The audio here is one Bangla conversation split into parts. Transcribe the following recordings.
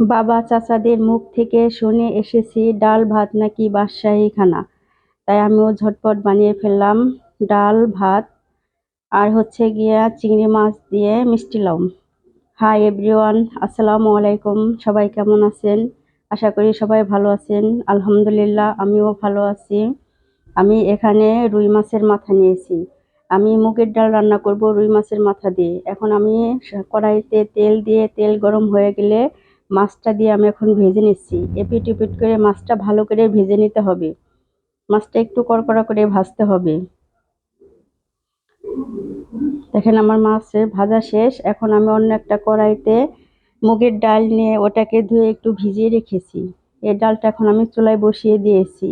বাবা চাচাদের মুখ থেকে শুনে এসেছি, ডাল ভাত নাকি বাদশাহী খানা তাই আমিও ঝটপট বানিয়ে ফেললাম ডাল ভাত আর হচ্ছে গিয়া চিংড়ি মাছ দিয়ে মিষ্টি লাউ হাই এভরিওয়ান, আসসালামু আলাইকুম। সবাই কেমন আছেন? আশা করি সবাই ভালো আছেন। আলহামদুলিল্লাহ, আমিও ভালো আছি। আমি এখানে রুই মাছের মাথা নিয়েছি। আমি মুগের ডাল রান্না করব রুই মাছের মাথা দিয়ে। এখন আমি কড়াইতে তেল দিয়ে তেল গরম হয়ে গেলে মাছটা দিয়ে আমি এখন ভেজে নিচ্ছি। এপিট এপিট করে মাছটা ভালো করে ভেজে নিতে হবে। মাছটা একটু কড়কড়া করে ভাজতে হবে। দেখেন আমার মাছের ভাজা শেষ। এখন আমি অন্য একটা কড়াইতে মুগের ডাল নিয়ে ওটাকে ধুয়ে একটু ভিজিয়ে রেখেছি। এই ডালটা এখন আমি চুলায় বসিয়ে দিয়েছি।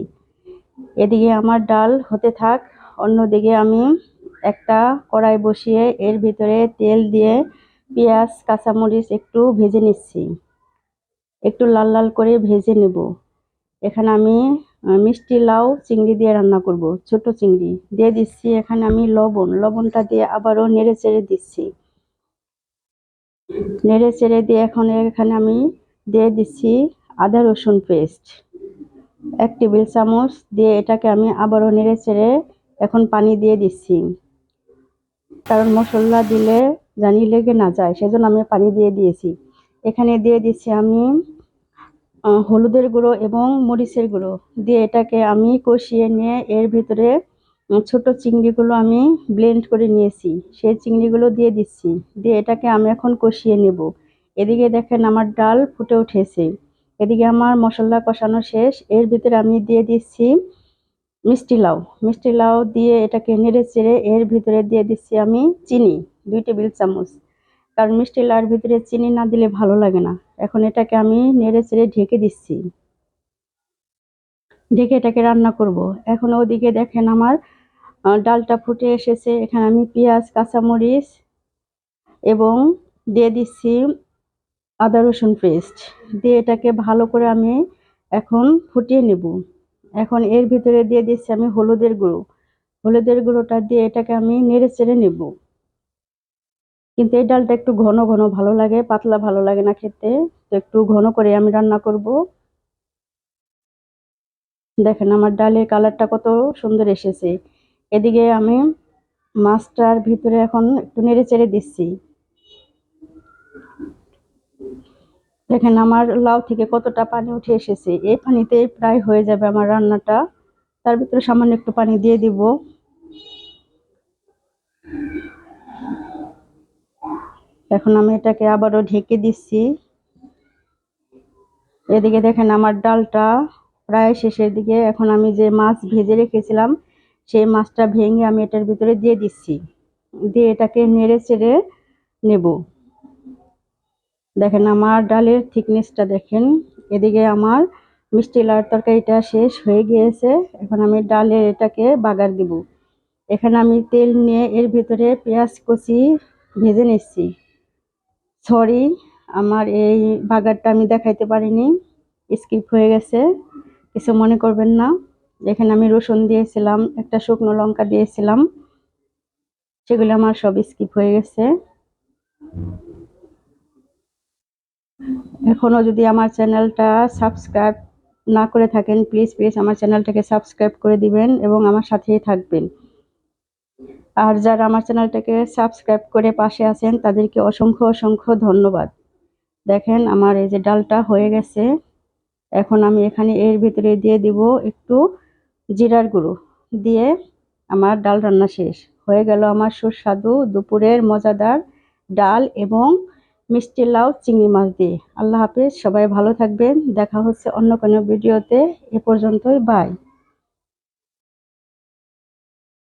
এদিকে আমার ডাল হতে থাক, অন্যদিকে আমি একটা কড়াই বসিয়ে এর ভিতরে তেল দিয়ে পেঁয়াজ, কাঁচামরিচ একটু ভেজে নিচ্ছি। একটু লাল লাল করে ভেজে নেব। এখানে আমি মিষ্টি লাউ চিংড়ি দিয়ে রান্না করব, ছোট চিংড়ি। দিয়ে দিচ্ছি এখানে আমি লবণ। লবণটা দিয়ে আবারও নেড়ে চেড়ে দিচ্ছি। নেড়ে চেড়ে দিয়ে এখন এখানে আমি দিয়ে দিচ্ছি আদা রসুন পেস্ট। এক টেবিল চামচ দিয়ে এটাকে আমি আবারও নেড়ে চেড়ে এখন পানি দিয়ে দিচ্ছি। কারণ মশলা দিলে জানি লেগে না যায়, সেজন্য আমি পানি দিয়ে দিয়েছি। এখানে দিয়ে দিচ্ছি আমি হলুদের গুঁড়ো এবং মরিচের গুঁড়ো দিয়ে এটাকে আমি কষিয়ে নিয়ে এর ভিতরে ছোট চিংড়িগুলো আমি ব্লেন্ড করে নিয়েছি। সেই চিংড়িগুলো দিয়ে দিচ্ছি। দিয়ে এটাকে আমি এখন কষিয়ে নেব। এদিকে দেখেন আমার ডাল ফুটে উঠেছে। এদিকে আমার মশলা কষানো শেষ। এর ভিতরে আমি দিয়ে দিচ্ছি মিষ্টি লাউ। মিষ্টি লাউ দিয়ে এটাকে নেড়ে চেড়ে এর ভিতরে দিয়ে দিচ্ছি আমি চিনি, দুই টেবিল চামচ। কারণ মিষ্টি লাউর ভিতরে চিনি না দিলে ভালো লাগে না। এখন এটাকে আমি নেড়ে চেড়ে ঢেকে দিচ্ছি। ঢেকে এটাকে রান্না করব। এখন ওদিকে দেখেন আমার ডালটা ফুটে এসেছে। এখানে আমি পেঁয়াজ, কাঁচামরিচ এবং দিয়ে দিচ্ছি আদা রসুন পেস্ট। দিয়ে এটাকে ভালো করে আমি এখন ফুটিয়ে নেব। এখন এর ভিতরে দিয়ে দিচ্ছি আমি হলুদের গুঁড়ো। হলুদের গুঁড়োটা দিয়ে এটাকে আমি নেড়ে চেড়ে নেব। কিন্তু এই ডালটা একটু ঘন ঘন ভালো লাগে, পাতলা ভালো লাগে না খেতে। তো একটু ঘন করে আমি রান্না করব। দেখেন আমার ডালের কালারটা কত সুন্দর এসেছে। এদিকে আমি মাছটার ভিতরে এখন একটু নেড়ে চেড়ে দিচ্ছি। দেখেন আমার লাউ থেকে কতটা পানি উঠে এসেছে। এই পানিতে প্রায় হয়ে যাবে আমার রান্নাটা। তার ভিতরে সামান্য একটু পানি দিয়ে দিব। এখন আমি এটাকে আবারও ঢেকে দিচ্ছি। এদিকে দেখেন আমার ডালটা প্রায় শেষের দিকে। এখন আমি যে মাছ ভেজে রেখেছিলাম, সেই মাছটা ভেঙে আমি এটার ভিতরে দিয়ে দিচ্ছি। দিয়ে এটাকে নেড়ে চেড়ে নেব। দেখেন আমার ডালের থিকনেসটা দেখেন। এদিকে আমার মিষ্টি লাউর তরকারিটা শেষ হয়ে গিয়েছে। এখন আমি ডালের এটাকে বাগার দিব। এখানে আমি তেল নিয়ে এর ভিতরে পেঁয়াজ কচি ভেজে নিচ্ছি। সরি আমার এই বাগারটা আমি দেখাইতে পারিনি। স্কিপ হয়ে গেছে। কিছু মনে করবেন না। এখানে আমি রসুন দিয়েছিলাম, একটা শুকনো লঙ্কা দিয়েছিলাম, সেগুলো আমার সব স্কিপ হয়ে গেছে। এখনও যদি আমার চ্যানেলটা সাবস্ক্রাইব না করে থাকেন প্লিজ প্লিজ আমার চ্যানেলটাকে সাবস্ক্রাইব করে দিবেন এবং আমার সাথেই থাকবেন। আর যারা আমার চ্যানেলটাকে সাবস্ক্রাইব করে পাশে আছেন, তাদেরকে অসংখ্য অসংখ্য ধন্যবাদ। দেখেন আমার এই যে ডালটা হয়ে গেছে। এখন আমি এখানে এর ভিতরে দিয়ে দিব একটু জিরার গুঁড়ো দিয়ে আমার ডাল রান্না শেষ। হয়ে গেল আমার সুস্বাদু দুপুরের মজাদার ডাল এবং মিষ্টি লাউ চিংড়ি মাছ দিয়ে। আল্লাহ হাফেজ, সবাই ভালো থাকবেন। দেখা হচ্ছে অন্য কোনো ভিডিওতে। এ পর্যন্তই, বাই।